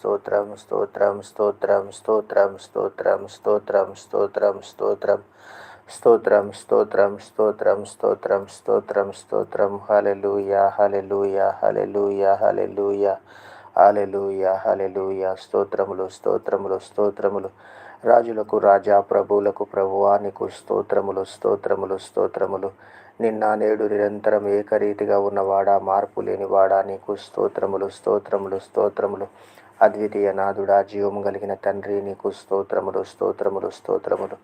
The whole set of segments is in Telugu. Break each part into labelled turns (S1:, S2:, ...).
S1: స్తోత్రం స్తోత్రం స్తోత్రం స్తోత్రం స్తోత్రం స్తోత్రం స్తోత్రం స్తోత్రం స్తోత్రం స్తోత్రం స్తోత్రం స్తోత్రం స్తోత్రం స్తోత్రం hallelujah hallelujah hallelujah hallelujah hallelujah hallelujah స్తోత్రములు స్తోత్రములు స్తోత్రములు రాజులకు రాజా ప్రభువులకు ప్రభువా నీకు స్తోత్రములు స్తోత్రములు స్తోత్రములు నిన్న నేడు నిరంతరం ఏకరీతిగా ఉన్నవాడా మార్పు లేనివాడా నీకు స్తోత్రములు స్తోత్రములు స్తోత్రములు అద్వితీయ నాదుడా జీవము కలిగిన తండ్రి నీకు స్తోత్రములు స్తోత్రములు స్తోత్రములు.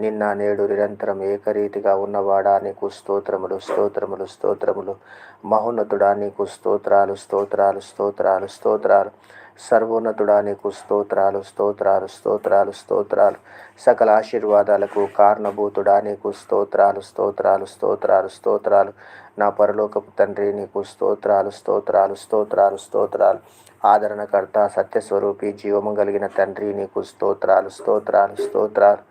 S1: నిన్న నేడు నిరంతరం ఏకరీతిగా ఉన్నవాడా నీకు స్తోత్రములు స్తోత్రములు స్తోత్రములు. మహోన్నతుడా నీకు స్తోత్రాలు స్తోత్రాలు స్తోత్రాలు స్తోత్రాలు. సర్వోన్నతుడా నీకు స్తోత్రాలు స్తోత్రాలు స్తోత్రాలు స్తోత్రాలు. సకల ఆశీర్వాదాలకు కారణభూతుడా నీకు స్తోత్రాలు స్తోత్రాలు స్తోత్రాలు స్తోత్రాలు. నా పరలోకపు తండ్రి నీకు స్తోత్రాలు స్తోత్రాలు స్తోత్రాలు స్తోత్రాలు. ఆదరణకర్త సత్యస్వరూపి జీవము కలిగిన తండ్రి నీకు స్తోత్రాలు స్తోత్రాలు స్తోత్రాలు.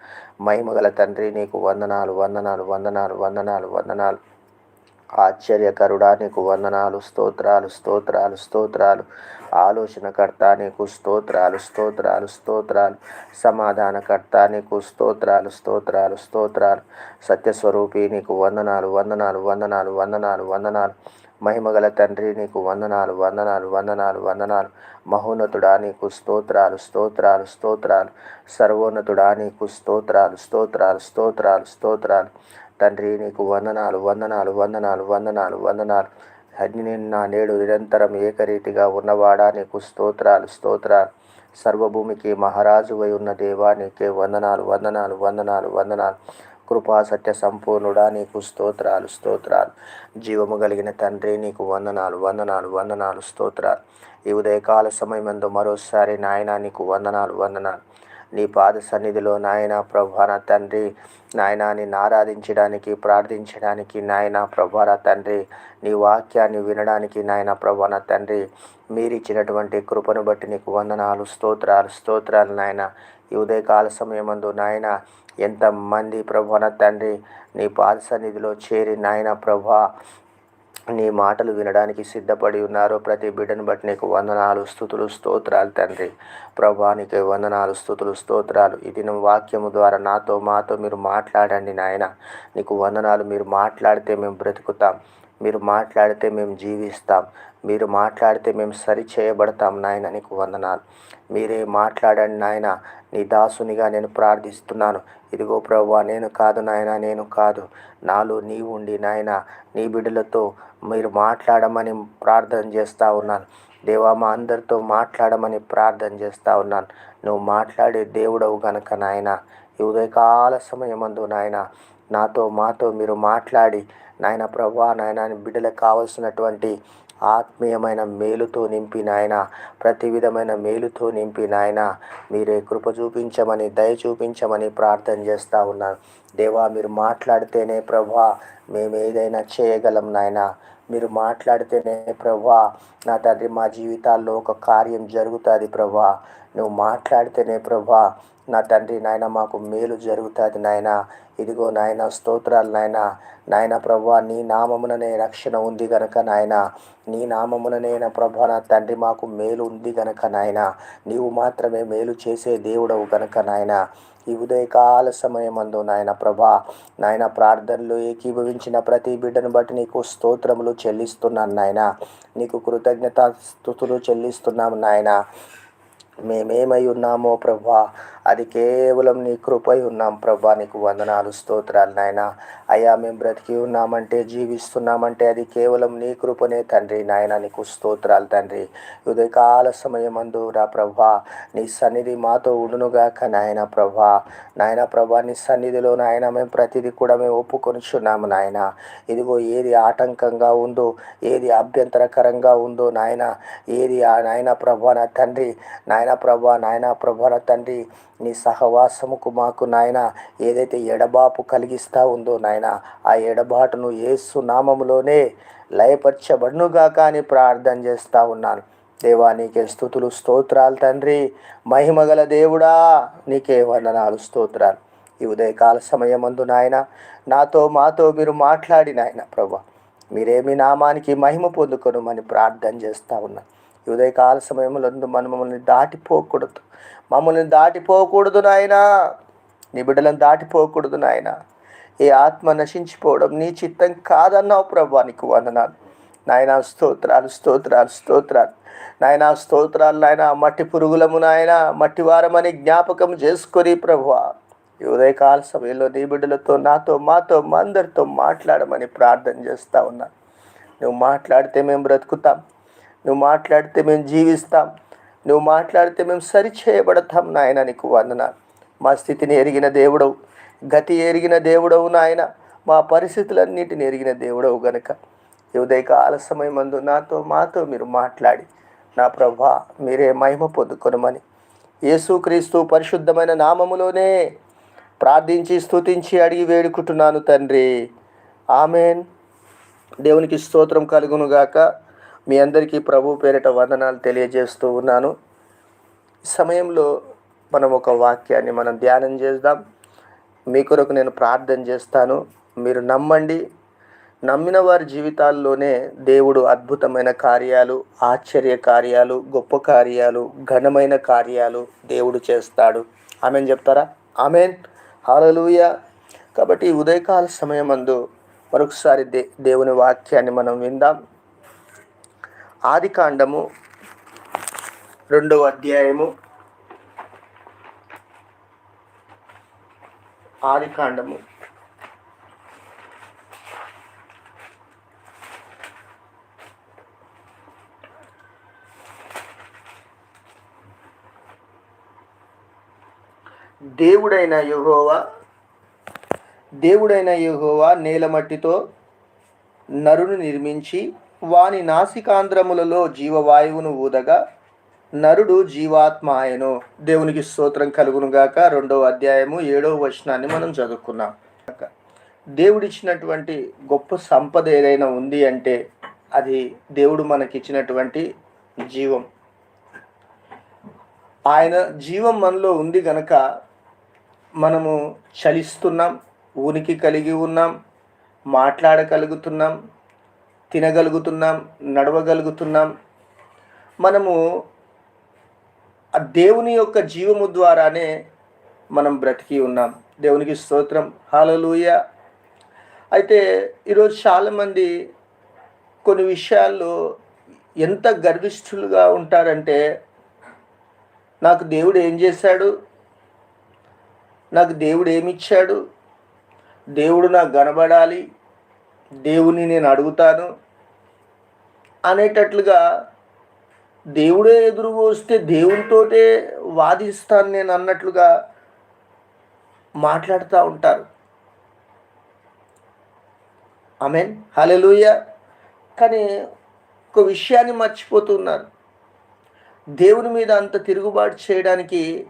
S1: మహిమగల తండ్రి నీకు వందనాలు వందనాలు వందనాలు వందనాలు వందనాలు. ఆశ్చర్యకరుడా నీకు వందనాలు స్తోత్రాలు స్తోత్రాలు స్తోత్రాలు. ఆలోచనకర్త నీకు స్తోత్రాలు స్తోత్రాలు స్తోత్రాలు. సమాధానకర్త నీకు స్తోత్రాలు స్తోత్రాలు స్తోత్రాలు. సత్యస్వరూపి నీకు వందనాలు వందనాలు వందనాలు వందనాలు వందనాలు. మహిమగల తండ్రి నీకు వందనాలు వందనాలు వందనాలు వందనాలు. మహోన్నతుడా నీకు స్తోత్రాలు స్తోత్రాలు స్తోత్రాలు. సర్వోన్నతుడా నీకు స్తోత్రాలు స్తోత్రాలు స్తోత్రాలు స్తోత్రాలు. తండ్రి నీకు వందనాలు వందనాలు వందనాలు వందనాలు వందనాలు. నిన్న నేడు నిరంతరం ఏకరీతిగా ఉన్నవాడా నీకు స్తోత్రాలు స్తోత్రాలు. సర్వభూమికి మహారాజువై ఉన్న దేవా నీకే వందనాలు వందనాలు వందనాలు వందనాలు. కృపా సత్య సంపూర్ణుడా నీకు స్తోత్రాలు స్తోత్రాలు. జీవము కలిగిన తండ్రి నీకు వందనాలు వందనాలు వందనాలు స్తోత్రాలు. ఈ ఉదయకాల సమయమందు మరోసారి నాయన నీకు వందనాలు వందనాలు. నీ పాద సన్నిధిలో నాయన ప్రభాన తండ్రి. నాయన నిన్ను ఆరాధించడానికి ప్రార్థించడానికి నాయన ప్రభాన తండ్రి. నీ వాక్యాన్ని వినడానికి నాయన ప్రభాన తండ్రి. మీరిచ్చినటువంటి కృపను బట్టి నీకు వందనాలు స్తోత్రాలు స్తోత్రాలు నాయన. ఈ ఉదయకాల సమయమందు నాయన ఎంతమంది ప్రభా తండ్రి నీ పాద సన్నిధిలో చేరి నాయన ప్రభా నీ మాటలు వినడానికి సిద్ధపడి ఉన్నారో ప్రతి బిడ్డను బట్టి నీకు వందనాలు స్థుతులు స్తోత్రాలు తండ్రి. ప్రభా నీకు వందనాలు స్థుతులు స్తోత్రాలు. ఇది నువ్వు వాక్యము ద్వారా నాతో మాతో మీరు మాట్లాడండి నాయన. నీకు వందనాలు మీరు మాట్లాడితే మేము బ్రతుకుతాం. మీరు మాట్లాడితే మేము జీవిస్తాం. మీరు మాట్లాడితే మేము సరి చేయబడతాం నాయన నీకు వందనాలు. మీరే మాట్లాడండి నాయన. నీ దాసునిగా నేను ప్రార్థిస్తున్నాను. ఇదిగో ప్రభా నేను కాదు నాయన నేను కాదు. నాలో నీవు ఉండి నాయన నీ బిడ్డలతో మీరు మాట్లాడమని ప్రార్థన చేస్తూ ఉన్నాను. దేవా మా అందరితో మాట్లాడమని ప్రార్థన చేస్తూ ఉన్నాను. నువ్వు మాట్లాడే దేవుడవు గనక నాయన. ఈ ఉదయకాల సమయమందు నాయన నాతో మాతో మీరు మాట్లాడి నాయన ప్రభా నాయన బిడ్డలకు కావలసినటువంటి ఆత్మీయమైన మేలుతో నింపి నాయన ప్రతి విధమైన మేలుతో నింపి నాయన మీరే కృప చూపించమని దయ చూపించమని ప్రార్థన చేస్తూ ఉన్నాను. దేవా మీరు మాట్లాడితేనే ప్రభా మేము ఏదైనా చేయగలం నాయన. మీరు మాట్లాడితేనే ప్రభా నా తండ్రి మా జీవితాల్లో ఒక కార్యం జరుగుతుంది ప్రభా. నువ్వు మాట్లాడితేనే ప్రభా నా తండ్రి నాయన మాకు మేలు జరుగుతుంది నాయన. ఇదిగో నాయన స్తోత్రాలు నాయన. నాయన ప్రభా నీ నామముననే రక్షణ ఉంది గనక నాయన. నీ నామముననేన ప్రభా నా తండ్రి మాకు మేలు ఉంది గనక నాయన. నీవు మాత్రమే మేలు చేసే దేవుడవు గనక నాయన. ఈ ఉదయకాల సమయమందు నాయన ప్రభా నాయన ప్రార్థనలు ఏకీభవించిన ప్రతి బిడ్డను బట్టి నీకు స్తోత్రములు చెల్లిస్తున్నాను నాయన. నీకు కృతజ్ఞత స్థుతులు చెల్లిస్తున్నాము నాయన. మేమేమై ఉన్నామో ప్రభా అది కేవలం నీ కృపై ఉన్నాం ప్రభా నీకు వందనాలు స్తోత్రాలు నాయన. అయ్యా మేము బ్రతికి ఉన్నామంటే జీవిస్తున్నామంటే అది కేవలం నీ కృపనే తండ్రి నాయన. నీకు స్తోత్రాలు తండ్రి. ఉదయకాల సమయమందు అందురా ప్రభా నీ సన్నిధి మాతో ఉండునుగాక నాయన ప్రభా నాయన ప్రభా నీ సన్నిధిలో నాయన మేము ప్రతిదీ కూడా మేము ఒప్పుకొనిచున్నాము నాయన. ఇదిగో ఏది ఆటంకంగా ఉందో ఏది అభ్యంతరకరంగా ఉందో నాయన ఏది ఆ నాయన ప్రభా నా తండ్రి నాయన ప్రభా నాయన ప్రభా నా తండ్రి నీ సహవాసముకు మాకు నాయన ఏదైతే ఎడబాపు కలిగిస్తూ ఉందో నాయన ఆ ఎడబాటును ఏసు నామములోనే లయపరచబడునుగాక అని ప్రార్థన చేస్తూ ఉన్నాను. దేవా నీకే స్థుతులు స్తోత్రాలు తండ్రి. మహిమగల దేవుడా నీకే వందనాలు స్తోత్రాలు. ఈ ఉదయకాల సమయమందు నాయన నాతో మాతో మీరు మాట్లాడి నాయన ప్రభా మీరేమి నామానికి మహిమ పొందుకొనుమని ప్రార్థన చేస్తూ ఉన్నాను. ఈ ఉదయకాల సమయంలో మనం మమ్మల్ని దాటిపోకూడదు. మమ్మల్ని దాటిపోకూడదు నాయనా. నీ బిడ్డలను దాటిపోకూడదు నాయన. ఏ ఆత్మ నశించిపోవడం నీ చిత్తం కాదన్నావు ప్రభా నీకు వందనాలు. నాయన స్తోత్రాలు స్తోత్రాలు స్తోత్రాలు. నాయన స్తోత్రాలు నాయన మట్టి పురుగులము నాయన మట్టి వారమని జ్ఞాపకం చేసుకొని ప్రభువా ఈ ఉదయకాల సమయంలో నీ బిడ్డలతో నాతో మాతో మా అందరితో మాట్లాడమని ప్రార్థన చేస్తూ ఉన్నాను నువ్వు మాట్లాడితే మేము బ్రతుకుతాం. నువ్వు మాట్లాడితే మేము జీవిస్తాం. నువ్వు మాట్లాడితే మేము సరిచేయబడతాం నాయన నీకు వందనాలు. మా స్థితిని ఎరిగిన దేవుడవు. గతి ఎరిగిన దేవుడవు నాయన. మా పరిస్థితులన్నిటిని ఎరిగిన దేవుడవు గనుక. ఉదయక ఆలస్యమయం మందు నాతో మాతో మీరు మాట్లాడి. నా ప్రభా మీరే మహిమ పొందుకొనమని. యేసుక్రీస్తు పరిశుద్ధమైన నామములోనే ప్రార్థించి స్తుతించి అడిగి వేడుకుంటున్నాను తండ్రి. ఆమెన్. దేవునికి స్తోత్రం కలుగునుగాక. మీ అందరికీ ప్రభు పేరిట వందనాలు తెలియజేస్తూ ఉన్నాను. ఈ సమయంలో మనం ఒక వాక్యాన్ని మనం ధ్యానం చేద్దాం. మీ కొరకు నేను ప్రార్థన చేస్తాను. మీరు నమ్మండి. నమ్మిన వారి జీవితాల్లోనే దేవుడు అద్భుతమైన కార్యాలు ఆశ్చర్య కార్యాలు గొప్ప కార్యాలు ఘనమైన కార్యాలు దేవుడు చేస్తాడు. ఆమెన్ చెప్తారా? ఆమెన్. హాలలుయ కాబట్టి ఉదయకాల ఉదయకాల సమయమందు మరొకసారి దే దేవుని వాక్యాన్ని మనం విందాం. ఆదికాండము రెండవ అధ్యాయము. ఆదికాండము. దేవుడైన యుహోవా దేవుడైన యుహోవా నేలమట్టితో నరుని నిర్మించి వాని నాసికాంధ్రములలో జీవవాయువును ఊదగా నరుడు జీవాత్మ ఆయను దేవునికి స్తోత్రం కలుగునుగాక. రెండవ అధ్యాయము ఏడవ వచనాన్ని మనం చదువుకున్నాం. దేవుడిచ్చినటువంటి గొప్ప సంపద ఏదైనా ఉంది అంటే అది దేవుడు మనకిచ్చినటువంటి జీవం. ఆయన జీవం మనలో ఉంది గనక మనము చలిస్తున్నాం ఉనికి కలిగి ఉన్నాం మాట్లాడగలుగుతున్నాం తినగలుగుతున్నాం నడవగలుగుతున్నాం. మనము ఆ దేవుని యొక్క జీవము ద్వారానే మనం బ్రతికి ఉన్నాం. దేవునికి స్తోత్రం. హాలలుయ అయితే ఈరోజు చాలామంది కొన్ని విషయాల్లో ఎంత గర్విష్ఠులుగా ఉంటారంటే నాకు దేవుడు ఏం చేశాడు? నాకు దేవుడు ఏమిచ్చాడు? దేవుడు నాకు కనబడాలి. దేవుని నేను అడుగుతాను అనేటట్లుగా దేవుడే ఎదురు వస్తే దేవునితోటే వాదిస్తాను నేను అన్నట్లుగా మాట్లాడుతూ ఉంటారు. ఆమెన్. హలెలుయ కానీ ఒక విషయాన్ని మర్చిపోతున్నారు. దేవుని మీద అంత తిరుగుబాటు చేయడానికి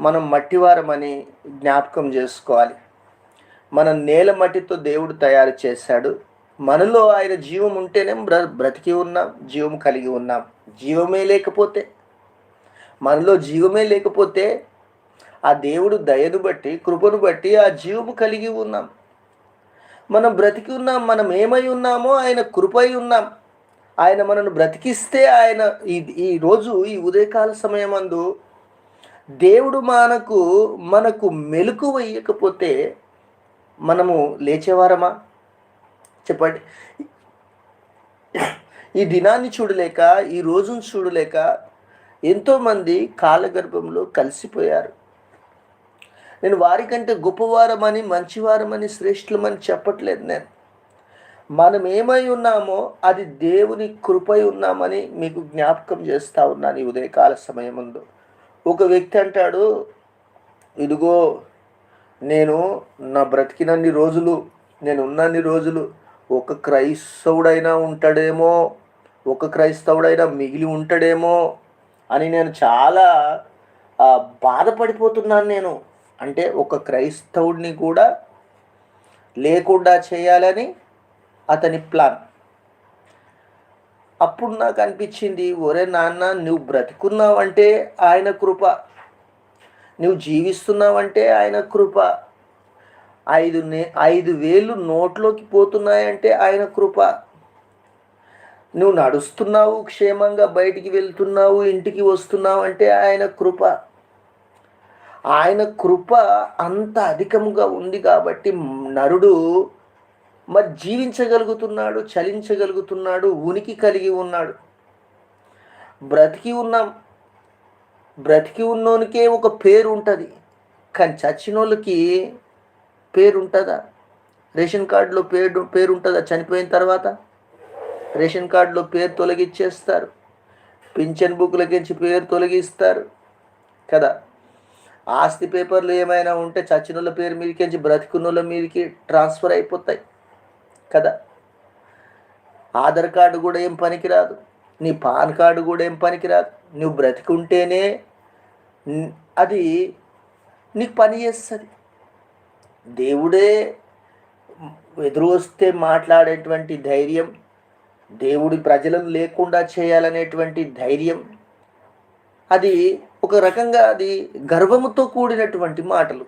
S1: మనం మట్టివారమని జ్ఞాపకం చేసుకోవాలి. మన నేల మట్టితో దేవుడు తయారు చేశాడు. మనలో ఆయన జీవం ఉంటేనే బ్ర బ్రతికి ఉన్నాం జీవం కలిగి ఉన్నాం. జీవమే లేకపోతే మనలో జీవమే లేకపోతే ఆ దేవుడు దయను బట్టి కృపను బట్టి ఆ జీవము కలిగి ఉన్నాం. మనం బ్రతికి ఉన్నాం మనం ఏమై ఉన్నామో ఆయన కృపై ఉన్నాం. ఆయన మనను బ్రతికిస్తే ఆయన ఈ ఈరోజు ఈ ఉదయకాల సమయమందు దేవుడు మనకు మనకు మెలకు వేయకపోతే మనము లేచేవారమా? చెప్పండి. ఈ దినాన్ని చూడలేక ఈ రోజును చూడలేక ఎంతోమంది కాలగర్భంలో కలిసిపోయారు. నేను వారికంటే గొప్పవారమని మంచివారమని శ్రేష్ఠులమని చెప్పట్లేదు నేను. మనం ఏమై ఉన్నామో అది దేవుని కృపై ఉన్నామని మీకు జ్ఞాపకం చేస్తూ ఉన్నాను ఈ ఉదయకాల సమయముందు. ఒక వ్యక్తి అంటాడు ఇదిగో నేను నా బ్రతికినన్ని రోజులు నేను ఉన్నన్ని రోజులు ఒక క్రైస్తవుడైనా ఉంటాడేమో ఒక క్రైస్తవుడైనా మిగిలి ఉంటాడేమో అని నేను చాలా బాధపడిపోతున్నాను నేను. అంటే ఒక క్రైస్తవుడిని కూడా లేకుండా చేయాలని అతని ప్లాన్. అప్పుడు నాకు అనిపించింది ఒరే నాన్న నువ్వు బ్రతుకున్నావంటే ఆయన కృప నువ్వు జీవిస్తున్నావంటే ఆయన కృప. ఐదు నే ఐదు వేలు నోట్లోకి పోతున్నాయంటే ఆయన కృప. నువ్వు నడుస్తున్నావు క్షేమంగా బయటికి వెళ్తున్నావు ఇంటికి వస్తున్నావు అంటే ఆయన కృప. ఆయన కృప అంత అధికముగా ఉంది కాబట్టి నరుడు మరి జీవించగలుగుతున్నాడు చలించగలుగుతున్నాడు ఉనికి కలిగి ఉన్నాడు. బ్రతికి ఉన్నాం. బ్రతికి ఉన్నోనికే ఒక పేరు ఉంటుంది కానీ చచ్చిన వాళ్ళకి పేరు ఉంటుందా రేషన్ కార్డులో పేరు పేరు ఉంటుందా చనిపోయిన తర్వాత రేషన్ కార్డులో పేరు తొలగించేస్తారు పింఛన్ బుక్లకించి పేరు తొలగిస్తారు కదా? ఆస్తి పేపర్లు ఏమైనా ఉంటే చచ్చిన వాళ్ళ పేరు మీదకించి బ్రతికున్నోళ్ళ మీదకి ట్రాన్స్ఫర్ అయిపోతాయి కదా? ఆధార్ కార్డు కూడా ఏం పనికిరాదు. నీ పాన్ కార్డు కూడా ఏం పనికిరాదు? నువ్వు బ్రతికుంటేనే అది నీకు పని చేస్తుంది. దేవుడే ఎదురు వస్తే మాట్లాడేటువంటి ధైర్యం దేవుడి ప్రజలను లేకుండా చేయాలనేటువంటి ధైర్యం అది ఒక రకంగా అది గర్వముతో కూడినటువంటి మాటలు.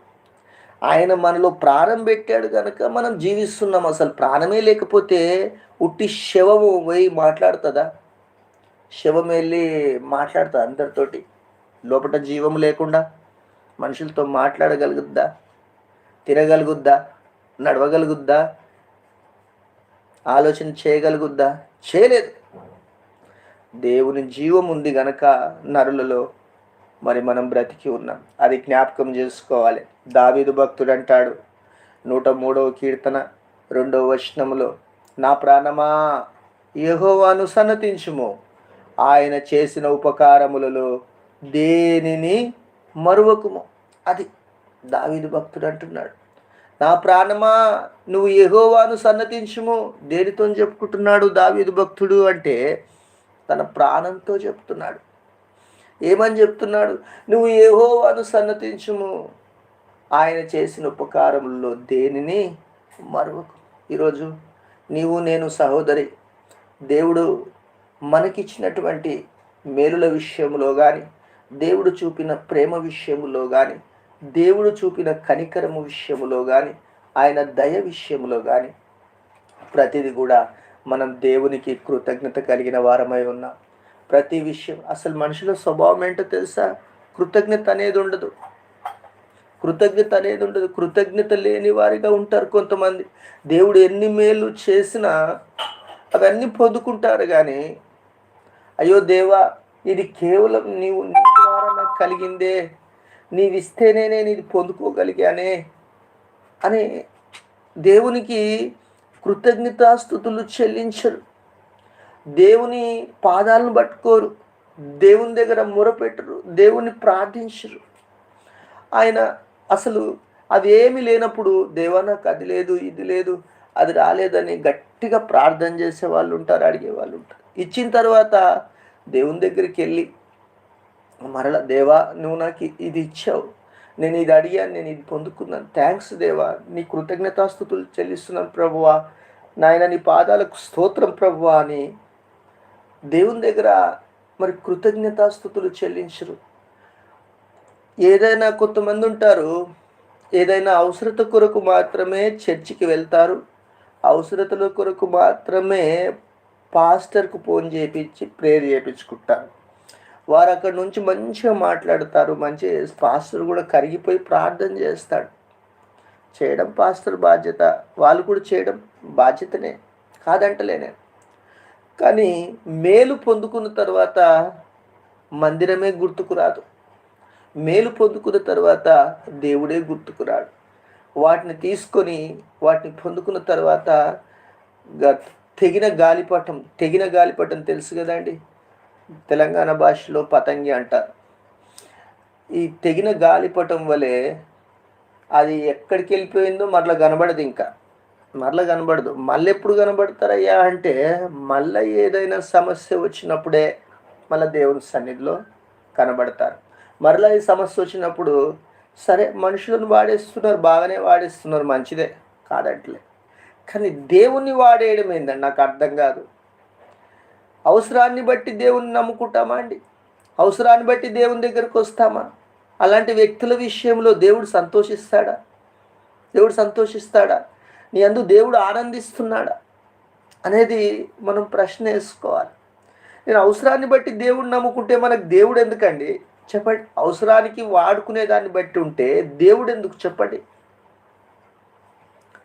S1: ఆయన మనలో ప్రాణం పెట్టాడు కనుక మనం జీవిస్తున్నాం. అసలు ప్రాణమే లేకపోతే ఉట్టి శవము పోయి మాట్లాడుతుందా? శవం వెళ్ళి మాట్లాడుతుంది అందరితోటి. లోపల జీవం లేకుండా మనుషులతో మాట్లాడగలుగుద్దా? తినగలుగుద్దా? నడవగలుగుద్దా? ఆలోచన చేయగలుగుద్దా? చేయలేదు. దేవుని జీవం ఉంది గనక నరులలో మరి మనం బ్రతికి ఉన్నాం. అది జ్ఞాపకం చేసుకోవాలి. దావీదు భక్తుడు అంటాడు నూట మూడవ కీర్తన రెండవ వచనములో నా ప్రాణమా యహోవాను సన్నతించుము. ఆయన చేసిన ఉపకారములలో దేనిని మరువకుము? అది దావీదు భక్తుడు అంటున్నాడు. నా ప్రాణమా నువ్వు ఎహోవాను సన్నతించుము? దేనితో చెప్పుకుంటున్నాడు దావీదు భక్తుడు అంటే తన ప్రాణంతో చెప్తున్నాడు. ఏమని చెప్తున్నాడు? నువ్వు ఏహోవాను సన్నతించుము. ఆయన చేసిన ఉపకారములలో దేనిని మరువకు ఈరోజు నీవు నేను సహోదరి దేవుడు మనకిచ్చినటువంటి మేలుల విషయంలో కానీ దేవుడు చూపిన ప్రేమ విషయములో కానీ దేవుడు చూపిన కనికరము విషయములో కానీ ఆయన దయ విషయంలో కానీ ప్రతిది కూడా మనం దేవునికి కృతజ్ఞత కలిగిన వారమై ఉన్నాం. ప్రతి విషయం అసలు మనుషుల స్వభావం ఏంటో తెలుసా? కృతజ్ఞత అనేది ఉండదు. కృతజ్ఞత అనేది ఉండదు. కృతజ్ఞత లేని వారిగా ఉంటారు కొంతమంది. దేవుడు ఎన్ని మేలు చేసినా అవన్నీ పొందుకుంటారు కానీ అయ్యో దేవా ఇది కేవలం నీవు నీ ద్వారా నాకు కలిగిందే. నీవిస్తేనే నేను ఇది పొందుకోగలిగానే అని దేవునికి కృతజ్ఞతాస్థుతులు చెల్లించరు. దేవుని పాదాలను పట్టుకోరు. దేవుని దగ్గర మొరపెట్టరు. దేవుని ప్రార్థించరు. ఆయన అసలు అది ఏమి లేనప్పుడు దేవా నాకు అది లేదు ఇది లేదు అది రాలేదని గట్టిగా ప్రార్థన చేసే వాళ్ళు ఉంటారు అడిగే వాళ్ళు ఉంటారు. ఇచ్చిన తర్వాత దేవుని దగ్గరికి వెళ్ళి మరల దేవా నువ్వు నాకు ఇది ఇచ్చావు. నేను ఇది అడిగాను నేను ఇది పొందుకున్నాను. థ్యాంక్స్ దేవా నీ కృతజ్ఞతాస్థుతులు చెల్లిస్తున్నాను ప్రభువా. నాయన నీ పాదాలకు స్తోత్రం ప్రభువా అని దేవుని దగ్గర మరి కృతజ్ఞతాస్థుతులు చెల్లించరు. ఏదైనా కొంతమంది ఉంటారు ఏదైనా అవసరత కొరకు మాత్రమే చర్చికి వెళ్తారు. అవసరతల కొరకు మాత్రమే పాస్టర్కు ఫోన్ చేయించి ప్రేయర్ చేయించుకుంటారు వారు అక్కడ నుంచి మంచిగా మాట్లాడతారు మంచి పాస్టర్ కూడా కరిగిపోయి ప్రార్థన చేస్తాడు. చేయడం పాస్టర్ బాధ్యత వాళ్ళు కూడా చేయడం బాధ్యతనే కాదంటలేనే కానీ మేలు పొందుకున్న తర్వాత మందిరమే గుర్తుకు రాదు. మేలు పొందుకున్న తర్వాత దేవుడే గుర్తుకురాడు వాటిని తీసుకొని వాటిని పొందుకున్న తర్వాత తెగిన గాలిపటం తెగిన గాలిపటం తెలుసు కదండి తెలంగాణ భాషలో పతంగి అంటారు ఈ తెగిన గాలిపటం వలె అది ఎక్కడికి వెళ్ళిపోయిందో మరలా కనబడదు ఇంకా. మరలా కనబడదు. మళ్ళీ ఎప్పుడు కనబడతారయ్యా అంటే మళ్ళీ ఏదైనా సమస్య వచ్చినప్పుడే మళ్ళీ దేవుని సన్నిధిలో కనబడతారు. మరలా ఈ సమస్య వచ్చినప్పుడు సరే మనుషులను వాడేస్తున్నారు బాగానే వాడేస్తున్నారు మంచిదే కాదంటలే. కానీ దేవుణ్ణి వాడేయడం ఏందండి? నాకు అర్థం కాదు. అవసరాన్ని బట్టి దేవుణ్ణి నమ్ముకుంటామా అండి? అవసరాన్ని బట్టి దేవుని దగ్గరకు వస్తామా? అలాంటి వ్యక్తుల విషయంలో దేవుడు సంతోషిస్తాడా? దేవుడు సంతోషిస్తాడా? నీ అందు దేవుడు ఆనందిస్తున్నాడా? అనేది మనం ప్రశ్న వేసుకోవాలి. నేను అవసరాన్ని బట్టి దేవుడిని నమ్ముకుంటే మనకు దేవుడు ఎందుకండి? చెప్పండి. అవసరానికి వాడుకునే దాన్ని బట్టి ఉంటే దేవుడు ఎందుకు? చెప్పండి.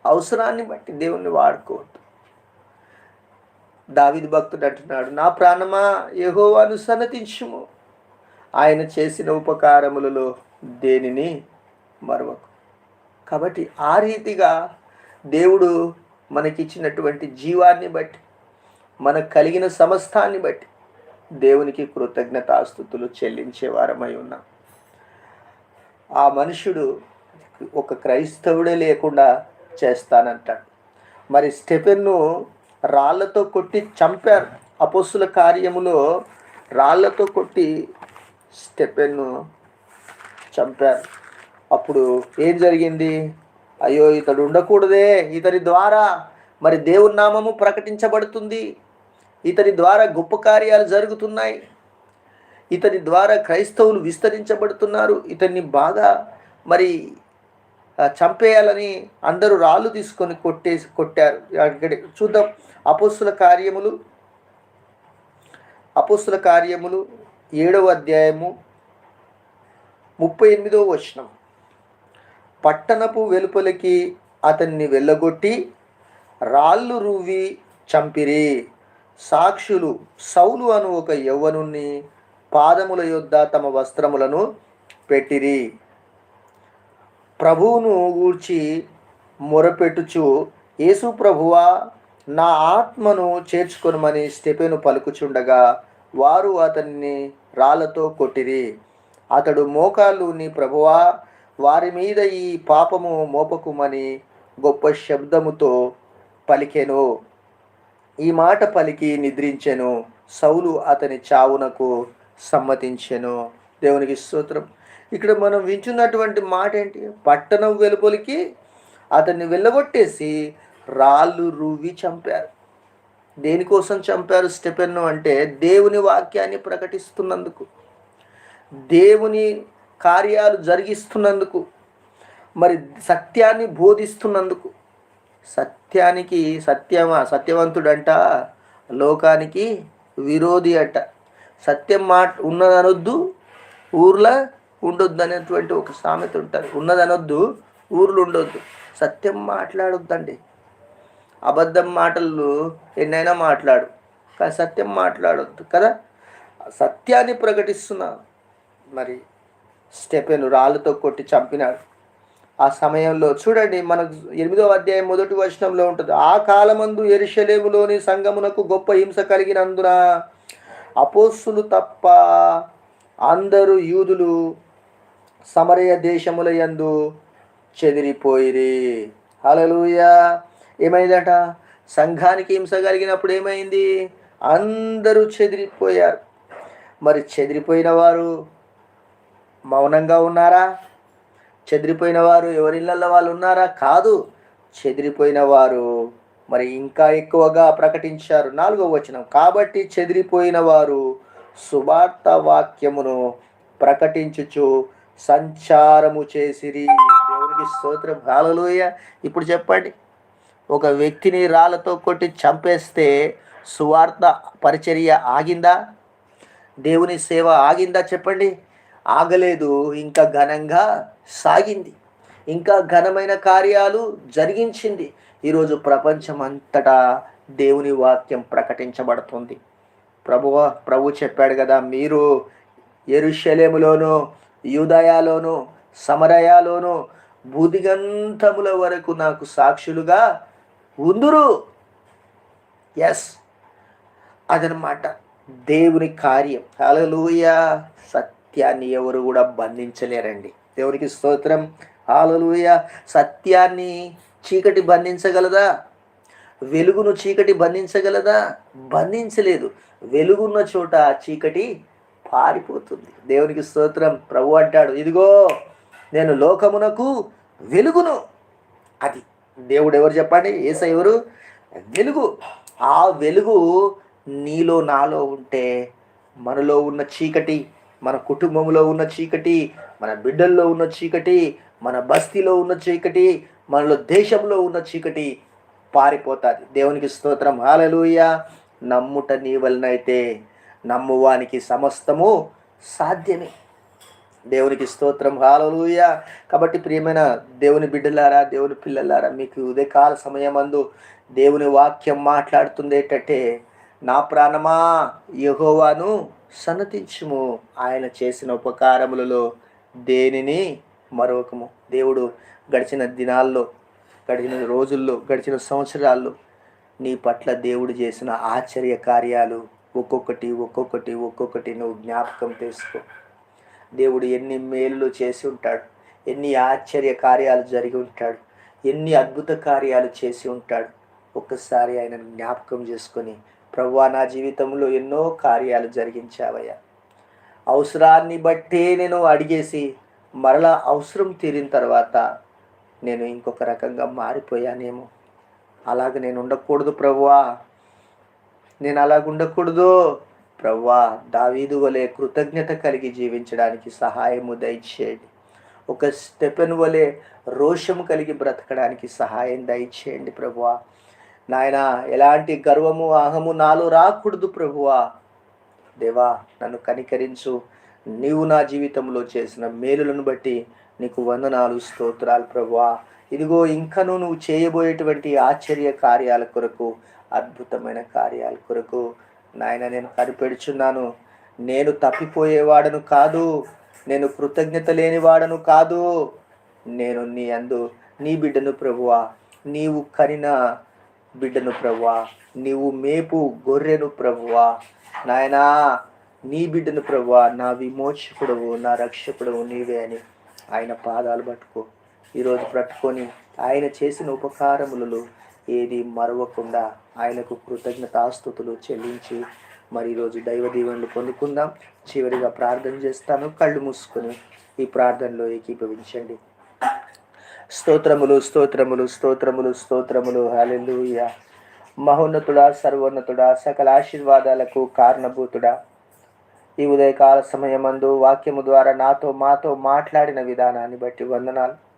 S1: అవసరాన్ని బట్టి దేవుణ్ణి వాడుకోవద్దు. దావిది భక్తుడు అంటున్నాడు నా ప్రాణమా యహోవాను సన్నతించుము. ఆయన చేసిన ఉపకారములలో దేనిని మరవకు. కాబట్టి ఆ రీతిగా దేవుడు మనకిచ్చినటువంటి జీవాన్ని బట్టి మనకు కలిగిన సమస్తాన్ని బట్టి దేవునికి కృతజ్ఞతాస్థుతులు చెల్లించే వారమై ఉన్నాం. ఆ మనుషుడు ఒక క్రైస్తవుడే లేకుండా చేస్తానంటాడు. మరి స్టెఫెన్ను రాళ్ళతో కొట్టి చంపారు. అపోస్తుల కార్యములో రాళ్ళతో కొట్టి స్టెఫెన్ను చంపారు. అప్పుడు ఏం జరిగింది? అయ్యో ఇతడు ఉండకూడదే. ఇతని ద్వారా మరి దేవుని నామము ప్రకటించబడుతుంది. ఇతని ద్వారా గొప్ప కార్యాలు జరుగుతున్నాయి. ఇతని ద్వారా క్రైస్తవులు విస్తరించబడుతున్నారు. ఇతన్ని బాగా మరి చంపేయాలని అందరూ రాళ్ళు తీసుకొని కొట్టేసి కొట్టారు. అక్కడ చూద్దాం. అపోస్తుల కార్యములు. అపోస్తుల కార్యములు ఏడవ అధ్యాయము ముప్పై ఎనిమిదవ వచనం. పట్టణపు వెలుపలికి అతన్ని వెళ్ళగొట్టి రాళ్ళు రువ్వి చంపిరి. సాక్షులు సౌలు అను ఒక యవ్వనుణ్ణి పాదముల యొద్ద తమ వస్త్రములను పెట్టిరి. ప్రభువును గూర్చి మొరపెట్టుచు యేసు ప్రభువా నా ఆత్మను చేర్చుకొనమని స్టెపెను పలుకుచుండగా వారు అతన్ని రాళ్ళతో కొట్టిరి. అతడు మోకాళ్ళు నీ ప్రభువా వారి మీద ఈ పాపము మోపకుమని గొప్ప శబ్దముతో పలికెను. ఈ మాట పలికి నిద్రించెను. సౌలు అతని చావునకు సమ్మతించెను. దేవునికి స్తోత్రం. ఇక్కడ మనం వించున్నటువంటి మాట ఏంటి? పట్టణం వెలుపలికి అతన్ని వెళ్ళగొట్టేసి రాళ్ళు రువ్వి చంపారు. దేనికోసం చంపారు స్టెపెన్ను అంటే దేవుని వాక్యాన్ని ప్రకటిస్తున్నందుకు. దేవుని కార్యాలు జరిగిస్తున్నందుకు. మరి సత్యాన్ని బోధిస్తున్నందుకు. సత్యానికి సత్యమా? సత్యవంతుడంట లోకానికి విరోధి అట. సత్యం మాట ఉన్నదనొద్దు ఊర్లో ఉండొద్దు అనేటువంటి ఒక సామెత ఉంటుంది. ఉన్నదనొద్దు ఊర్లు ఉండొద్దు సత్యం మాట్లాడొద్దండి. అబద్ధం మాటలు ఎన్నైనా మాట్లాడు కానీ సత్యం మాట్లాడొద్దు కదా? సత్యాన్ని ప్రకటిస్తున్నా. మరి స్టెపెను రాళ్ళతో కొట్టి చంపినాడు. ఆ సమయంలో చూడండి మనకు ఎనిమిదో అధ్యాయం మొదటి వచనంలో ఉంటుంది ఆ కాలమందు ఎరిశలేములోని సంగమునకు గొప్ప హింస కలిగినందున అపోస్సులు తప్ప అందరూ యూదులు సమరయ దేశముల యందు చెదిరిపోయిరి. హలలుయా ఏమైందట? సంఘానికి హింస కలిగినప్పుడు ఏమైంది? అందరూ చెదిరిపోయారు. మరి చెదిరిపోయిన వారు మౌనంగా ఉన్నారా? చెదిరిపోయిన వారు ఎవరిళ్ళల్లో వాళ్ళు ఉన్నారా? కాదు చెదిరిపోయిన వారు మరి ఇంకా ఎక్కువగా ప్రకటించారు. నాలుగో వచనం. కాబట్టి చెదిరిపోయిన వారు సువార్త వాక్యమును ప్రకటించుచు సంచారము చేసిరి. దేవునికి స్తోత్రం. హాలలోయ ఇప్పుడు చెప్పండి. ఒక వ్యక్తిని రాళ్ళతో కొట్టి చంపేస్తే సువార్త పరిచర్య ఆగిందా? దేవుని సేవ ఆగిందా చెప్పండి? ఆగలేదు. ఇంకా ఘనంగా సాగింది. ఇంకా ఘనమైన కార్యాలు జరిగించింది. ఈరోజు ప్రపంచం అంతటా దేవుని వాక్యం ప్రకటించబడుతుంది. ప్రభువ ప్రభు చెప్పాడు కదా మీరు ఎరుషలేములోను యూదయాలోను సమరయాలోను బుదిగంతముల వరకు నాకు సాక్షులుగా ఉందురు. ఎస్ అదనమాట దేవుని కార్యం. హల్లెలూయ సత్యాన్ని ఎవరు కూడా బంధించలేరండి. దేవునికి స్తోత్రం. హల్లెలూయ సత్యాన్ని చీకటి బంధించగలదా? వెలుగును చీకటి బంధించగలదా? బంధించలేదు. వెలుగున్న చోట చీకటి పారిపోతుంది. దేవునికి స్తోత్రం. ప్రభు అంటాడు ఇదిగో నేను లోకమునకు వెలుగును. అది దేవుడు ఎవరు చెప్పండి? ఏస ఎవరు? వెలుగు. ఆ వెలుగు నీలో నాలో ఉంటే మనలో ఉన్న చీకటి మన కుటుంబంలో ఉన్న చీకటి మన బిడ్డల్లో ఉన్న చీకటి మన బస్తీలో ఉన్న చీకటి మనలో దేశంలో ఉన్న చీకటి పారిపోతుంది. దేవునికి స్తోత్రం. హాలలుయ. నమ్ముట నీ వలనైతే నమ్మువానికి సమస్తము సాధ్యమే. దేవునికి స్తోత్రం. హాలలుయ కాబట్టి ప్రియమైన దేవుని బిడ్డలారా దేవుని పిల్లలారా మీకు ఉదయకాల సమయమందు దేవుని వాక్యం మాట్లాడుతుంది ఏంటంటే నా ప్రాణమా యహోవాను సన్నతించుము. ఆయన చేసిన ఉపకారములలో దేనిని మరొకము. దేవుడు గడిచిన దినాల్లో గడిచిన రోజుల్లో గడిచిన సంవత్సరాల్లో నీ పట్ల దేవుడు చేసిన ఆశ్చర్య కార్యాలు ఒక్కొక్కటి ఒక్కొక్కటి ఒక్కొక్కటి నువ్వు జ్ఞాపకం చేసుకో. దేవుడు ఎన్ని మేలు చేసి ఉంటాడు ఎన్ని ఆశ్చర్య కార్యాలు జరిగి ఉంటాడు ఎన్ని అద్భుత కార్యాలు చేసి ఉంటాడు. ఒక్కసారి ఆయన జ్ఞాపకం చేసుకొని ప్రవ్వా నా జీవితంలో ఎన్నో కార్యాలు జరిగించావయ్యా. అవసరాన్ని బట్టే నేను అడిగేసి మరలా అవసరం తీరిన తర్వాత నేను ఇంకొక రకంగా మారిపోయానేమో. అలాగ నేను ఉండకూడదు ప్రభువా నేను అలా ఉండకూడదు ప్రవ్వా దావీదు వలె కృతజ్ఞత కలిగి జీవించడానికి సహాయము దయచేయండి. ఒక స్టెపెన్ వలె రోషము కలిగి బ్రతకడానికి సహాయం దయచేయండి ప్రభువా నాయన ఎలాంటి గర్వము అహము నాలో రాకూడదు ప్రభువా దేవా నన్ను కనికరించు. నీవు నా జీవితంలో చేసిన మేలులను బట్టి నీకు వందనాలు స్తోత్రాలు ప్రభువా ఇదిగో ఇంకను నువ్వు చేయబోయేటువంటి ఆశ్చర్య కార్యాల కొరకు అద్భుతమైన కార్యాల కొరకు నాయన నేను కనిపెడుచున్నాను. నేను తప్పిపోయేవాడను కాదు. నేను కృతజ్ఞత లేనివాడను కాదు. నేను నీ అందు నీ బిడ్డను ప్రభువా నీవు కనిన బిడ్డను ప్రభువా నీవు మేపు గొర్రెను ప్రభువా. నాయనా నీ బిడ్డను ప్రభువా నా విమోచకుడవు నా రక్షకుడవు నీవే అని ఆయన పాదాలు పట్టుకో. ఈరోజు పట్టుకొని ఆయన చేసిన ఉపకారములలో ఏది మరవకుండా ఆయనకు కృతజ్ఞతాస్థుతులు చెల్లించి మరి ఈరోజు దైవ దీవెనలు పొందుకుందాం. చివరిగా ప్రార్థన చేస్తాను. కళ్ళు మూసుకొని ఈ ప్రార్థనలో ఏకీభవించండి. స్తోత్రములు స్తోత్రములు స్తోత్రములు స్తోత్రములు. హలెలుయ మహోన్నతుడా సర్వోన్నతుడా సకల ఆశీర్వాదాలకు కారణభూతుడా. ఈ ఉదయకాల సమయమందు వాక్యము ద్వారా నాతో మాతో మాట్లాడిన విధానాన్ని బట్టి వందనాలు.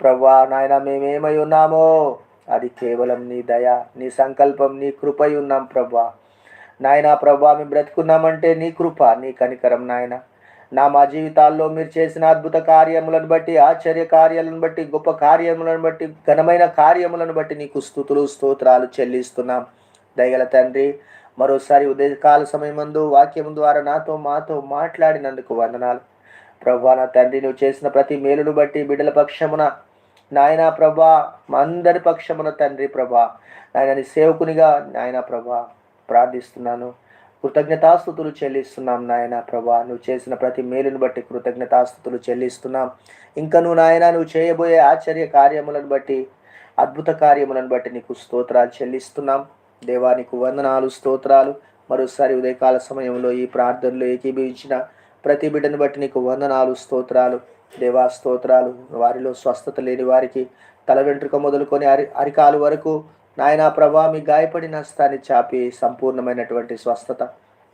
S1: ప్రవ్వా నాయన మేమేమై ఉన్నామో? అది కేవలం నీ దయ నీ సంకల్పం నీ కృపై ఉన్నాం ప్రవ్వా. నాయన ప్రభా మేము బ్రతుకున్నామంటే నీ కృప నీ కనికరం నాయన. నా మా జీవితాల్లో మీరు చేసిన అద్భుత కార్యములను బట్టి ఆశ్చర్య కార్యాలను బట్టి గొప్ప కార్యములను బట్టి ఘనమైన కార్యములను బట్టి నీకు స్థుతులు స్తోత్రాలు చెల్లిస్తున్నాం. దయగల తండ్రి మరోసారి ఉదయకాల సమయమందు వాక్యం ద్వారా నాతో మాతో మాట్లాడినందుకు వందనాలు. ప్రభా నా తండ్రి నువ్వు చేసిన ప్రతి మేలును బట్టి బిడ్డల పక్షమున నాయనా ప్రభా మా అందరి పక్షమున తండ్రి ప్రభా నాయన నీ సేవకునిగా నాయన ప్రభా ప్రార్థిస్తున్నాను. కృతజ్ఞతాస్థుతులు చెల్లిస్తున్నాం నాయన ప్రభా నువ్వు చేసిన ప్రతి మేలును బట్టి కృతజ్ఞతాస్థుతులు చెల్లిస్తున్నాం. ఇంకా నువ్వు నాయన నువ్వు చేయబోయే ఆశ్చర్య కార్యములను బట్టి అద్భుత కార్యములను బట్టి నీకు స్తోత్రాలు చెల్లిస్తున్నాం. దేవానికి వందనాలు స్తోత్రాలు. మరోసారి ఉదయకాల సమయంలో ఈ ప్రార్థనలో ఏకీభవించిన ప్రతి బిడ్డను బట్టి నీకు వందనాలు స్తోత్రాలు. దేవా స్తోత్రాలు. వారిలో స్వస్థత లేని వారికి తల వెంట్రుక మొదలుకొని అరి అరికాలు వరకు నాయనా ప్రభా మీ గాయపడిన హస్తాన్ని చాపి సంపూర్ణమైనటువంటి స్వస్థత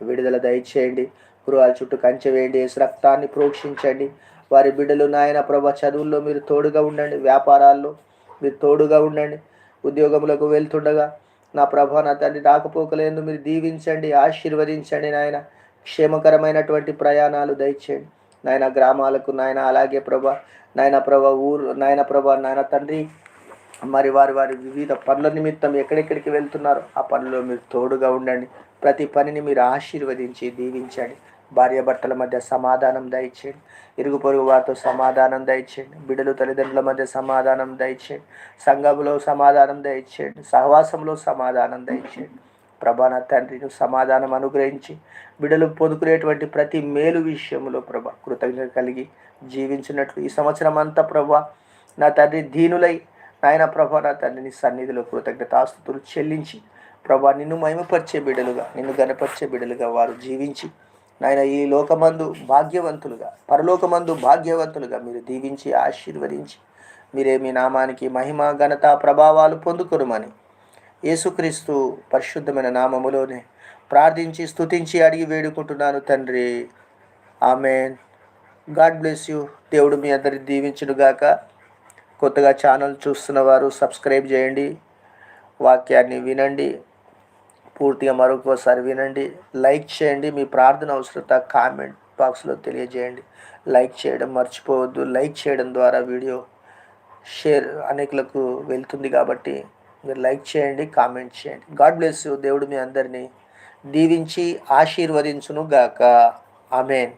S1: విడుదల దయచేయండి. గృహాల చుట్టూ కంచె వేయండి రక్తాన్ని ప్రోక్షించండి. వారి బిడ్డలు నాయన ప్రభా చదువుల్లో మీరు తోడుగా ఉండండి వ్యాపారాల్లో మీరు తోడుగా ఉండండి ఉద్యోగములకు వెళ్తుండగా నా ప్రభా నా తండ్రి రాకపోకలేందు మీరు దీవించండి ఆశీర్వదించండి నాయన. క్షేమకరమైనటువంటి ప్రయాణాలు దయచేయండి. నాయన గ్రామాలకు నాయన అలాగే ప్రభా నాయన ప్రభా ఊరు నాయన ప్రభా నాయన తండ్రి మరి వారి వారి వివిధ పనుల నిమిత్తం ఎక్కడెక్కడికి వెళ్తున్నారో ఆ పనుల్లో మీరు తోడుగా ఉండండి. ప్రతి పనిని మీరు ఆశీర్వదించి దీవించండి. భార్య భర్తల మధ్య సమాధానం దయచేయండి. ఇరుగు పొరుగు వారితో సమాధానం దయచేయండి. బిడ్డలు తల్లిదండ్రుల మధ్య సమాధానం దయచేయండి. సంఘంలో సమాధానం దయచేయండి. సహవాసంలో సమాధానం దయచేయండి. ప్రభా నా తండ్రి నువ్వు సమాధానం అనుగ్రహించి బిడ్డలు పొందుకునేటువంటి ప్రతి మేలు విషయంలో ప్రభ కృతజ్ఞత కలిగి జీవించినట్లు ఈ సంవత్సరం అంతా ప్రభా నా తండ్రి దీనులై నాయన ప్రభా నా తండ్రిని సన్నిధిలో కృతజ్ఞతాస్తుతులు చెల్లించి ప్రభా నిన్ను మహిమపరిచే బిడ్డలుగా నిన్ను గనపరిచే బిడ్డలుగా వారు జీవించి నాయన ఈ లోకమందు భాగ్యవంతులుగా పరలోకమందు భాగ్యవంతులుగా మీరు దీవించి ఆశీర్వదించి మీరే మీ నామానికి మహిమ ఘనత ప్రభావాలు పొందుకొనుమని యేసుక్రీస్తు పరిశుద్ధమైన నామములోనే ప్రార్థించి స్తుతించి అడిగి వేడుకుంటున్నాను తండ్రి. ఆమెన్. God bless you. దేవుడు మీ అందరి దీవించునుగాక కొత్తగా ఛానల్ చూస్తున్న వారు సబ్స్క్రైబ్ చేయండి. వాక్యాన్ని వినండి. పూర్తిగా మరొకసారి వినండి. లైక్ చేయండి. మీ ప్రార్థన అవసరత కామెంట్ బాక్స్లో తెలియజేయండి. లైక్ చేయడం మర్చిపోవద్దు. లైక్ చేయడం ద్వారా వీడియో షేర్ అనేకులకు వెళ్తుంది కాబట్టి మీరు లైక్ చేయండి కామెంట్ చేయండి. గాడ్ బ్లెస్ దేవుడు మీ అందరినీ దీవించి ఆశీర్వదించును గాక ఆమెన్.